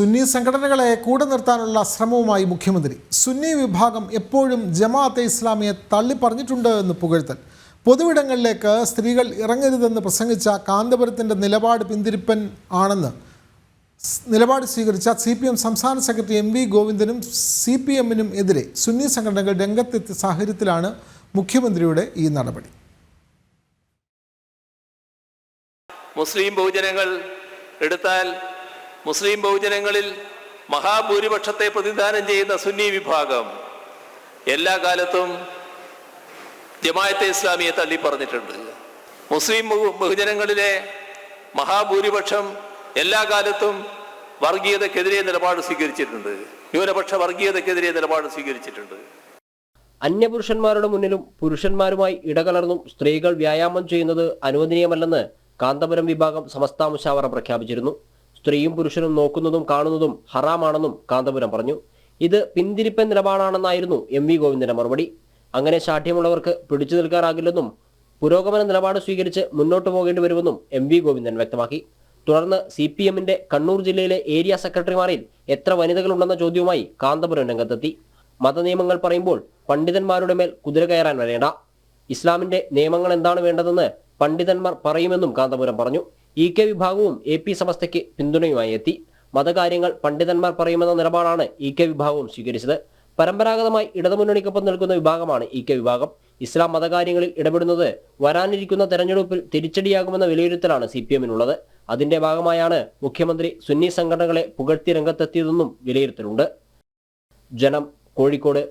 സുന്നി സംഘടനകളെ കൂടെ നിർത്താനുള്ള ശ്രമവുമായി മുഖ്യമന്ത്രി. സുന്നി വിഭാഗം എപ്പോഴും ജമാഅത്തെ ഇസ്ലാമിയെ തള്ളിപ്പറഞ്ഞിട്ടുണ്ട് എന്ന് പുകഴ്ത്തൽ. പൊതുവിടങ്ങളിലേക്ക് സ്ത്രീകൾ ഇറങ്ങരുതെന്ന് പ്രസംഗിച്ച കാന്തപുരത്തിന്റെ നിലപാട് പിന്തിരിപ്പൻ ആണെന്ന് നിലപാട് സ്വീകരിച്ച സി പി എം സംസ്ഥാന സെക്രട്ടറി എം വി ഗോവിന്ദനും സി പി എമ്മിനും എതിരെ സുന്നി സംഘടനകൾ രംഗത്തെത്തിയ സാഹചര്യത്തിലാണ് മുഖ്യമന്ത്രിയുടെ ഈ നടപടി. മുസ്ലിം ബഹുജനങ്ങൾ എടുത്താൽ മുസ്ലിം ബഹുജനങ്ങളിൽ മഹാഭൂരിപക്ഷത്തെ പ്രതിദാനം ചെയ്യുന്ന സുന്നി വിഭാഗം എല്ലാ കാലത്തും ജമായത്തെ ഇസ്ലാമിയെ തള്ളി പറഞ്ഞിട്ടുണ്ട് മുസ്ലിം ബഹു- ബഹുജനങ്ങളിലെ മഹാഭൂരിപക്ഷം എല്ലാ കാലത്തും വർഗീയതക്കെതിരെ നിലപാട് സ്വീകരിച്ചിട്ടുണ്ട്. ന്യൂനപക്ഷ വർഗീയതക്കെതിരെ നിലപാട് സ്വീകരിച്ചിട്ടുണ്ട്. അന്യപുരുഷന്മാരുടെ മുന്നിലും പുരുഷന്മാരുമായി ഇടകലർന്നും സ്ത്രീകൾ വ്യായാമം ചെയ്യുന്നത് അനുവദനീയമല്ലെന്ന് കാന്തപുരം വിഭാഗം സമസ്ത മുഷാവറ പ്രഖ്യാപിച്ചിരുന്നു. സ്ത്രീയും പുരുഷനും നോക്കുന്നതും കാണുന്നതും ഹറാമാണെന്നും കാന്തപുരം പറഞ്ഞു. ഇത് പിന്തിരിപ്പൻ നിലപാടാണെന്നായിരുന്നു എം വി ഗോവിന്ദന്റെ മറുപടി. അങ്ങനെ ശാഠ്യമുള്ളവർക്ക് പിടിച്ചു നിൽക്കാനാകില്ലെന്നും പുരോഗമന നിലപാട് സ്വീകരിച്ച് മുന്നോട്ടു പോകേണ്ടി വരുമെന്നും എം വി ഗോവിന്ദൻ വ്യക്തമാക്കി. തുടർന്ന് സി പി എമ്മിന്റെ കണ്ണൂർ ജില്ലയിലെ ഏരിയ സെക്രട്ടറിമാരിൽ എത്ര വനിതകളുണ്ടെന്ന ചോദ്യവുമായി കാന്തപുരം രംഗത്തെത്തി. മതനിയമങ്ങൾ പറയുമ്പോൾ പണ്ഡിതന്മാരുടെ മേൽ കുതിര കയറാൻ വരേണ്ട. ഇസ്ലാമിന്റെ നിയമങ്ങൾ എന്താണ് വേണ്ടതെന്ന് പണ്ഡിതന്മാർ പറയുമെന്നും കാന്തപുരം പറഞ്ഞു. ഇ കെ വിഭാഗവും എ പി സമസ്തയ്ക്ക് പിന്തുണയുമായി എത്തി. മതകാര്യങ്ങൾ പണ്ഡിതന്മാർ പറയുമെന്ന നിലപാടാണ് ഇ കെ വിഭാഗവും സ്വീകരിച്ചത്. പരമ്പരാഗതമായി ഇടതുമുന്നണിക്കൊപ്പം നിൽക്കുന്ന വിഭാഗമാണ് ഇ കെ വിഭാഗം. ഇസ്ലാം മതകാര്യങ്ങളിൽ ഇടപെടുന്നത് വരാനിരിക്കുന്ന തെരഞ്ഞെടുപ്പിൽ തിരിച്ചടിയാകുമെന്ന വിലയിരുത്തലാണ് സി പി എമ്മിനുള്ളത്. അതിന്റെ ഭാഗമായാണ് മുഖ്യമന്ത്രി സുന്നി സംഘടനകളെ പുകഴ്ത്തി രംഗത്തെത്തിയതെന്നും വിലയിരുത്തലുണ്ട്. ജനം കോഴിക്കോട്